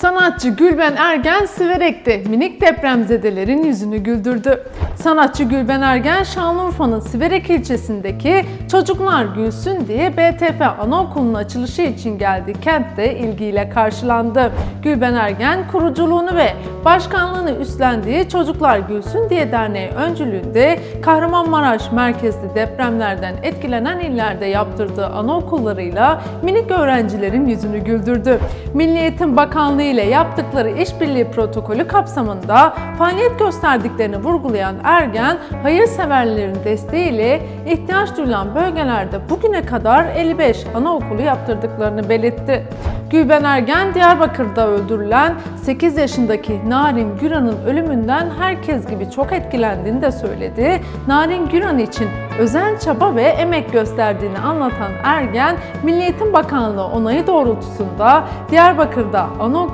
Sanatçı Gülben Ergen Siverek'te minik depremzedelerin yüzünü güldürdü. Sanatçı Gülben Ergen Şanlıurfa'nın Siverek ilçesindeki Çocuklar Gülsün diye BTF Anaokulu'nun açılışı için geldiği kentte ilgiyle karşılandı. Gülben Ergen kuruculuğunu ve başkanlığını üstlendiği Çocuklar Gülsün diye derneği öncülüğünde Kahramanmaraş merkezli depremlerden etkilenen illerde yaptırdığı anaokullarıyla minik öğrencilerin yüzünü güldürdü. Milli Eğitim Bakanlığı ile yaptıkları işbirliği protokolü kapsamında faaliyet gösterdiklerini vurgulayan Ergen, hayırseverlerin desteğiyle ihtiyaç duyulan bölgelerde bugüne kadar 55 anaokulu yaptırdıklarını belirtti. Gülben Ergen, Diyarbakır'da öldürülen 8 yaşındaki Narin Güran'ın ölümünden herkes gibi çok etkilendiğini de söyledi. Narin Güran için özel çaba ve emek gösterdiğini anlatan Ergen, Milli Eğitim Bakanlığı onayı doğrultusunda Diyarbakır'da anaokulu